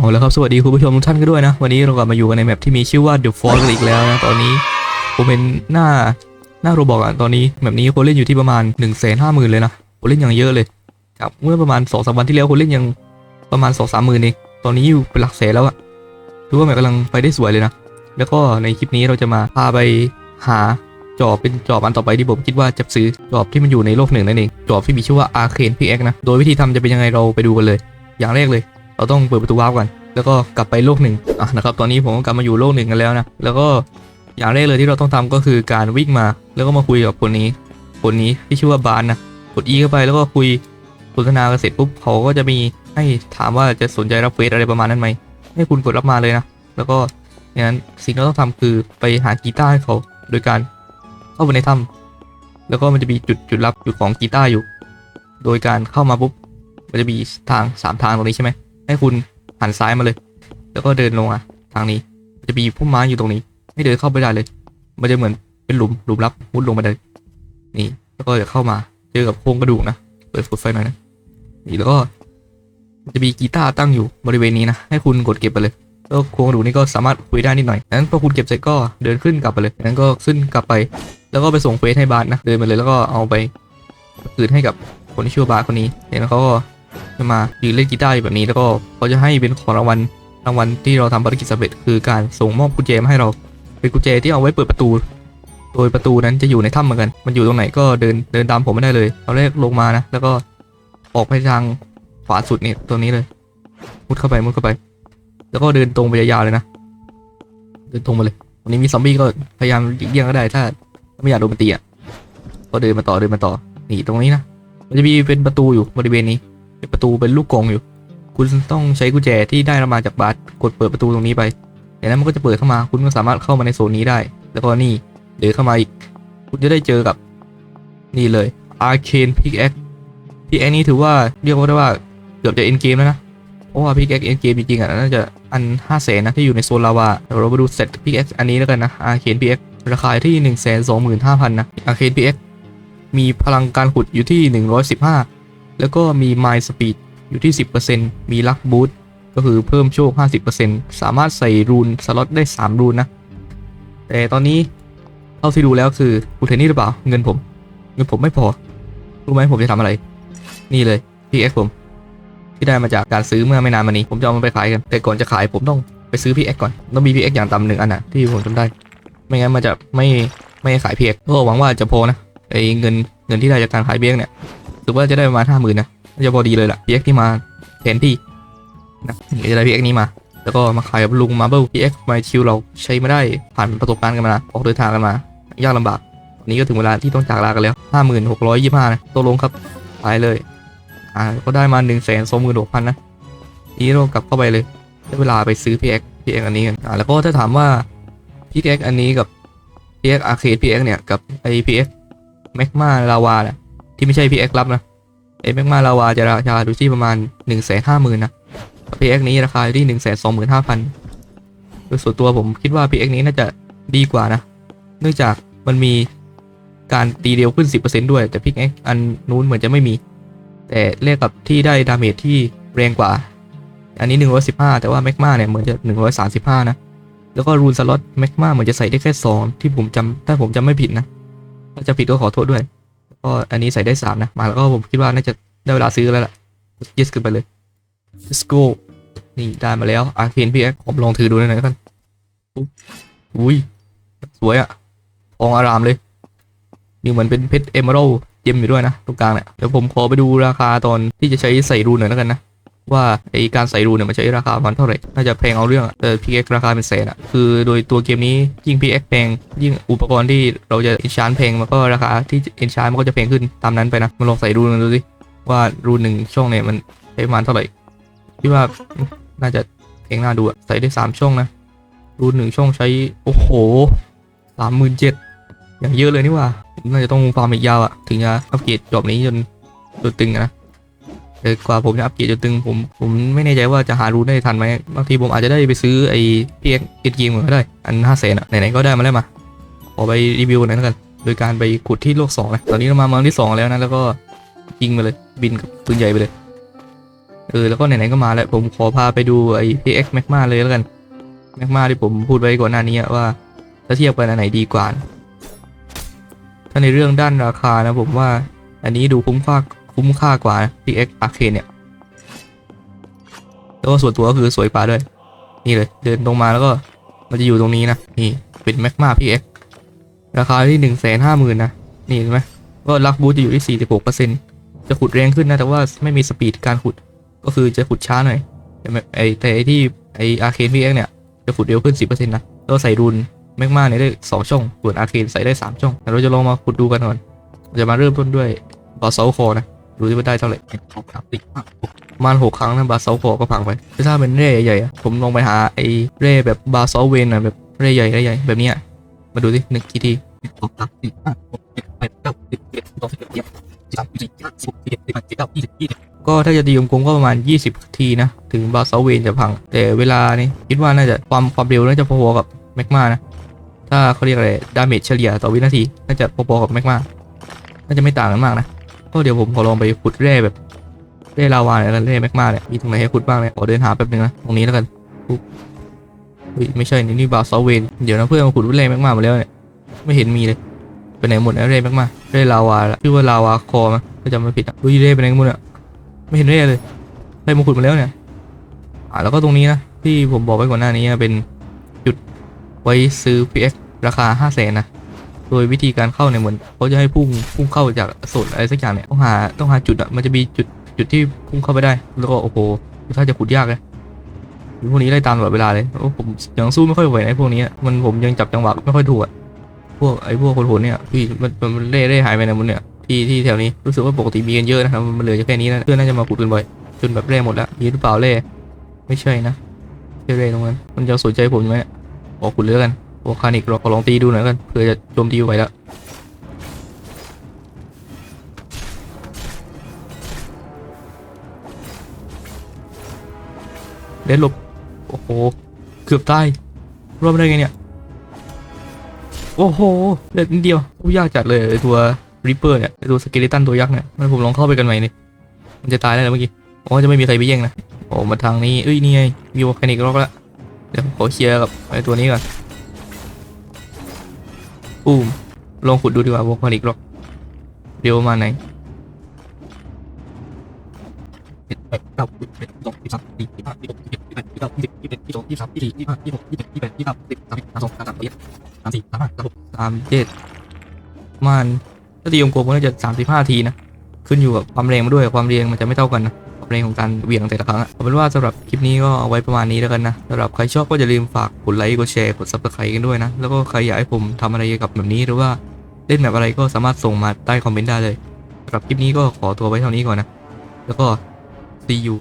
เอาแล้วครับสวัสดีคุณผู้ชมทุกท่านกันด้วยนะ วันนี้เรากลับมาอยู่กันในแมปที่มีชื่อว่า The Forest อีกแล้วนะตอนนี้ผมเป็นหน้าหน้าโรบอกอะตอนนี้แบบนี้คนเล่นอยู่ที่ประมาณ1นึ่งแสนห้าหมื่นเลยนะคนเล่นอย่างเยอะเลยครับเมื่อประมาณ2อสวันที่แล้วคนเล่นยังประมาณ2องสามหมื่นเองตอนนี้อยู่เป็นหลักแสนแล้วอะถือว่าแมปกำลังไปได้สวยเลยนะแล้วก็ในคลิปนี้เราจะมาพาไปหาจอบเป็นจอบอันต่อไปที่ผมคิดว่าจะซื้อจอบที่มันอยู่ในโลกหนึ่งนั่นเองจอบที่มีชื่อว่า Arcane Pickaxe นะโดยวิธีทำจะเป็นยังไงเราไปดูกันเลย อย่างแรกเลย เราต้องเปิดประตูวาร์ปก่อน แล้วก็กลับไปโลกหนึ่งอะนะครับ ตอนนี้ผมก็กลับมาอยู่โลกหนึ่งกันแล้วนะ แล้วก็อย่างแรกเลยที่เราต้องทำก็คือการวิ่งมา แล้วก็มาคุยกับคนนี้ คนนี้ที่ชื่อว่าบานนะ กด E เข้าไปแล้วก็คุยสนทนากันเสร็จปุ๊บเขาก็จะมีให้ถามว่าจะสนใจรับเฟสอะไรประมาณนั้นไหม ให้คุณกดรับมาเลยนะ แล้วก็อย่างนั้นสิ่งที่เราต้องทำคือไปหากีตาร์ให้เขาโดยการเข้าไปในถ้ำแล้วก็มันจะมีจุดจุดรับจุดของกีตาร์อยู่ โดยการเข้ามาปุ๊บ มันจะมีทางสามทางตรงนี้ใช่ไหม ให้คุณหันซ้ายมาเลย แล้วก็เดินลงอะทางนี้จะมีพุ่มไม้อยู่ตรงนี้ให้เดินเข้าไปได้เลย มันจะเหมือนเป็นหลุมหลุมลับมุดลงไปเลยนี่ แล้วก็จะเข้ามาเจอกับโครงกระดูกนะเปิดฟุตไฟหน่อยนะนี่แล้วก็จะมีกีตาร์ตั้งอยู่บริเวณนี้นะให้คุณกดเก็บไปเลยแล้วโครงกระดูกนี้ก็สามารถคุยได้นิดหน่อยนั้นพอคุณเก็บเสร็จก็เดินขึ้นกลับไปเลยนั้นก็ขึ้นกลับไป แล้วก็ไปส่งเฟสให้บาสนะเดินไปเลยแล้วก็เอาไปคืนให้กับคนที่ชื่อว่าบาสคนนี้เนี่ยแล้วเขาก็ จะมายืนเล่นกีตาร์อยู่แบบนี้แล้วก็เขาจะให้เป็นของรางวัลรางวัลที่เราทำภารกิจสำเร็จคือการส่งมอบกุญแจมาให้เราเป็นกุญแจที่เอาไว้เปิดประตู โดยประตูนั้นจะอยู่ในถ้ำเหมือนกัน มันอยู่ตรงไหนก็เดินเดินตามผมไม่ได้เลยเราแรกลงมานะ แล้วก็ออกไปทางขวาสุดนี่ตัวนี้เลย มุดเข้าไปมุดเข้าไป แล้วก็เดินตรงไปยาวๆเลยนะ เดินตรงมาเลย วันนี้มีซอมบี้ก็พยายามเลี่ยงก็ได้ถ้าไม่อยากโดนมันตีอะ ก็เดินมาต่อเดินมาต่อ นี่ตรงนี้นะ มันจะมีเป็นประตูอยู่บริเวณนี้ ป็นประตูเป็นลูกกงอยู่ คุณต้องใช้กุญแจที่ได้มาจากบาสกดเปิดประตูตรงนี้ไปจากนั้นมันก็จะเปิดเข้ามา คุณก็สามารถเข้ามาในโซนนี้ได้ แล้วก็นี่เดินเข้ามาอีก คุณจะได้เจอกับ นี่เลย Arcane Pickaxe Pickaxe นี้ถือว่าเรียกว่าได้ว่าเกือบจะ end game แล้วนะ เพราะว่า Pickaxe end game จริงๆอะน่าจะอัน5 0 0 0 0นนะที่อยู่ในโซนลาวาเดี๋ยวเรามาดูเซต Pickaxe อันนี้แล้วกันนะ Arcane Pickaxe ราคาที่ 1 2 5 0 0 0นะ Arcane Pickaxe มีพลังการขุดอยู่ที่ 115 แล้วก็มี Mind Speed อยู่ที่ 10%มี Luck Boost ก็คือเพิ่มโชค 50%สามารถใส่รูนสล็อตได้ 3 รูนนะ แต่ตอนนี้เท่าที่ดูแล้วคือคุณเห็นนี่หรือเปล่า เงินผม เงินผมไม่พอ รู้ไหมผมจะทำอะไร นี่เลย PX ผม ที่ได้มาจากการซื้อเมื่อไม่นานมานี้ ผมจะเอามันไปขายกัน แต่ก่อนจะขายผมต้องไปซื้อ PX ก่อน ต้องมี PX อย่างต่ำหนึ่งอันนะที่ผมจำได้ ไม่งั้นมันจะไม่ไม่ขาย PX ก็หวังว่าจะพอนะไอ้เงินเงินที่ได้จากการขาย PX เนี่ย ถือว่าจะได้ประมาณห้าหมื่นนะจะพอดีเลยล่ะ PX ที่มาแทนที่นะนี่จะได้ PX นี้มา แล้วก็มาขายกับลุงมาเบิล PX มาชิวเราใช้ไมาได้ผ่านประสบการณ์กันมานะออกเดินทางกันมา ยากลำบากวันนี้ก็ถึงเวลาที่ต้องจากลากันแล้วห้าหมื่นหกร้อยยี่ห้านะตกลงครับขายเลยอ่าก็ได้มาหนึ่งแสนสองหมื่นหกพันนะทีนี้เรากลับเข้าไปเลยได้เวลาไปซื้อ PX PX อันนี้กันอ่าแล้วก็ถ้าถามว่า PX อันนี้กับ PX Arcade PX เนี่ยกับไอ PX Magma Lava เนี่ย ที่ไม่ใช่ PX ลับนะไอ Magma Lava จะราคาดูที่ประมาณ1นึ่งแสนห้าหมื่นนะ PX นี้ราคาที่หนึ่งแสนสองหมื่นห้าพันโดยส่วนตัวผมคิดว่า PX นี้น่าจะดีกว่านะ เนื่องจากมันมีการตีเร็วขึ้น 10%ด้วย แต่ PX อันนู้นเหมือนจะไม่มี แต่เลขกับที่ได้ดาเมจที่แรงกว่า อันนี้ 115 แต่ว่าแมกมาเนี่ยเหมือนจะ 135 นะ แล้วก็รูนสล็อตแมกมาเหมือนจะใส่ได้แค่ 2 ที่ผมจำถ้าผมจำไม่ผิดนะ ถ้าจะผิดก็ขอโทษด้วย ก็อันนี้ใส่ได้สามนะ มาแล้วก็ผมคิดว่าน่าจะได้เวลาซื้อแล้วล่ะยึดขึ้นไปเลย let's go นี่ได้มาแล้ว Arcane PX ผมลองถือดูหน่อยกันอุ้ยสวยอะทองอารามเลย นี่เหมือนเป็นเพชรเอเมอรัลเจมอยู่ด้วยนะตรงกลางเนี่ยเดี๋ยวผมขอไปดูราคาตอนที่จะใช้ใส่รูนหน่อยแล้วกันนะ ว่าไอการใส่รูเนี่ยมันใช้ราคาประมันเท่าไหร่ น่าจะแพงเอาเรื่องอะแต่ PX ราคาเป็นแสนอะคือโดยตัวเกมนี้ยิ่ง PX แพงยิ่งอุปกรณ์ที่เราจะอินชานแพงมันก็ราคาที่อินชานมันก็จะแพงขึ้นตามนั้นไปนะมาลองใส่รูนกันดูสิว่ารูหนึ่งช่องเนี่ยมันใช้ประมาณเท่าไหร่คิดว่าน่าจะแพงน่าดูอะใส่ได้สามช่องนะรูหนึ่งช่องใช้โอ้โหสามหมื่นเจ็ดอย่างเยอะเลยนี่ว่าน่าจะต้องฟาร์มอีกยาวอะถึงจะอัปเกรดจบนี้จนจนตึงนะ แต่กว่าผมจะอัปเกรดจนตึงผมผมไม่แน่ใจว่าจะหารูนได้ทันไหมบางทีผมอาจจะได้ไปซื้อไอ้เพียกเอ็ดเกมก็ได้ อันห้าแสนอะไหนๆก็ได้มาแล้วมา ขอไปรีวิวหน่อยแล้วกัน โดยการไปขุดที่โลกสองนะตอนนี้เรามาเมืองที่สองแล้วนะแล้วก็ยิงไปเลยบินกับปืนใหญ่ไปเลยเออแล้วก็ไหนๆก็มาแล้วผมขอพาไปดูไอ้ PX Magma เลยแล้วกัน Magma ที่ผมพูดไว้ก่อนหน้านี้ว่าถ้าเทียบกันอันไหนดีกว่า ถ้าในเรื่องด้านราคานะผมว่าอันนี้ดูคุ้มค่า คุ้มค่ากว่านะ PX Arcade เนี่ยแล้วก็ส่วนตัวก็คือสวยกว่าด้วย นี่เลย เดินตรงมาแล้วก็มันจะอยู่ตรงนี้นะ นี่เป็น Magma PX ราคาที่หนึ่งแสนห้าหมื่นนะ นี่เห็นไหมก็ลักบูจะอยู่ที่สี่สิบหกเปอร์เซ็นจะขุดแรงขึ้นนะ แต่ว่าไม่มีสปีดการขุด ก็คือจะขุดช้าหน่อย แต่ไอแต่ไอที่ไออาร์เคนพีเอ็กเนี่ย จะขุดเร็วขึ้นสิบเปอร์เซ็นต์นะแล้วใส่รูนแมกมาเนี่ยได้สองช่อง ส่วนอาร์เคนใส่ได้สามช่องแต่เราจะลองมาขุดดูกันก่อน จะมาเริ่มต้นด้วยบาเซลคอนะ ดูที่ว่าได้เท่าไหร่ประมาณหกครั้งนะบาเซลคอก็พังไปแต่ถ้าเป็นเร่ใหญ่ๆผมลองไปหาไอ้เร่แบบบาเซลเวนอะแบบเร่ใหญ่เร่ใหญ่แบบเนี้ยมาดูสิหนึ่งกี่ทีก็ถ้าจะตีกลมก็ประมาณ 20 ทีนะ ถึงบาเซลเวนจะพัง แต่เวลานี่คิดว่าน่าจะความความเร็วน่าจะพอๆกับแมกมานะ ถ้าเขาเรียกอะไรดาเมจเฉลี่ยต่อวินาที น่าจะพอๆกับแมกมาน่าจะไม่ต่างกันมากนะ ก็เดี๋ยวผมขอลองไปขุดแร่แบบแร่ลาวาเนี่ยกันแร่แมกมาเนี่ยมีตรงไหนให้ขุดบ้างเนี่ยขอเดินหาแป๊บนึงนะตรงนี้แล้วกันปุ๊บอุ๊ยไม่ใช่นี่นี่บาซอเวนเดี๋ยวนะเพื่อนมาขุดแร่แมกมาหมดแล้วเนี่ยไม่เห็นมีเลยไปไหนหมดนะแร่แมกมาแร่ลาวาละชื่อว่าลาวาคอมั้ยถ้าจำไม่ผิดอะดูแร่ไปไหนหมดอะไม่เห็นแร่เลยใครมาขุดมาแล้วเนี่ยอ่าแล้วก็ตรงนี้นะที่ผมบอกไว้ก่อนหน้านี้เป็นจุดไว้ซื้อ PX ราคา5 0 0แสนนะ โดยวิธีการเข้าเนี่ยเหมือนเขาจะให้พุ่งพุ่งเข้าจากโซนอะไรสักอย่างเนี่ยต้องหาต้องหาจุดอะมันจะมีจุดจุดที่พุ่งเข้าไปได้ แล้วก็โอ้โหถ้าจะขุดยากเลยพวกนี้ไล่ตามตลอดเวลาเลยโอ้ผมยังสู้ไม่ค่อยไหวในพวกนี้มันผมยังจับจังหวะไม่ค่อยถูกอะพวกไอ้พวกคนโหดเนี่ยพี่มันมันเล่เล่หายไปนหมดเนี่ยที่ที่แถวนี้รู้สึกว่าปกติมีกันเยอะนะครับมันเหลือแค่นี้นะเพื่อนน่าจะมาขุดกันบ่อยจนแบบเล่หมดแล้วมีหรือเปล่าเล่ไม่ใช่นะใช่เล่ตรงนั้นมันจะสนใจผมไหมขอขุดเลยแล้วกัน โอคานิกเราขอลองตีดูหน่อยกันเผื่อจะโจมตีไหวแล้วเด็ดหลบ โอ้โห เกือบตายรอดได้ไงเนี่ย โอ้โหเด็ดนิดเดียวโอ้ยากจัดเลยตัวริปเปอร์เนี่ยตัวสเกเลตันตัวยักษ์เนี่ยมันผมลองเข้าไปกันใหม่นี่มันจะตายแล้วเมื่อกี้อ๋อจะไม่มีใครไปแย่งนะโอ้มาทางนี้เอ้ยนี่ไงมีโอคานิกล็อกแล้วเดี๋ยวผมขอเคลียร์กับไอตัวนี้ก่อน ปูมลองขุดดูดีกว่าวงผลิตหรอกเดี๋ยวประมาณไหนสามเจ็ดมันถ้าตีวงกลมก็น่าจะสามสิบห้าทีนะ ขึ้นอยู่กับความแรงมาด้วยความแรงมันจะไม่เท่ากันนะความ แรงของการเหวี่ยงแต่ละครั้งอะเอาเป็นว่าสำหรับคลิปนี้ก็เอาไว้ประมาณนี้แล้วกันนะสำหรับใครชอบก็อย่าลืมฝากกดไลค์กดแชร์กดซับสไครต์กันด้วยนะ แล้วก็ใครอยากให้ผมทำอะไรเกี่ยวกับแบบนี้หรือว่าเล่นแบบอะไรก็สามารถส่งมาใต้คอมเมนต์ได้เลยสำหรับคลิปนี้ก็ขอตัวไว้เท่านี้ก่อนนะ แล้วก็ see you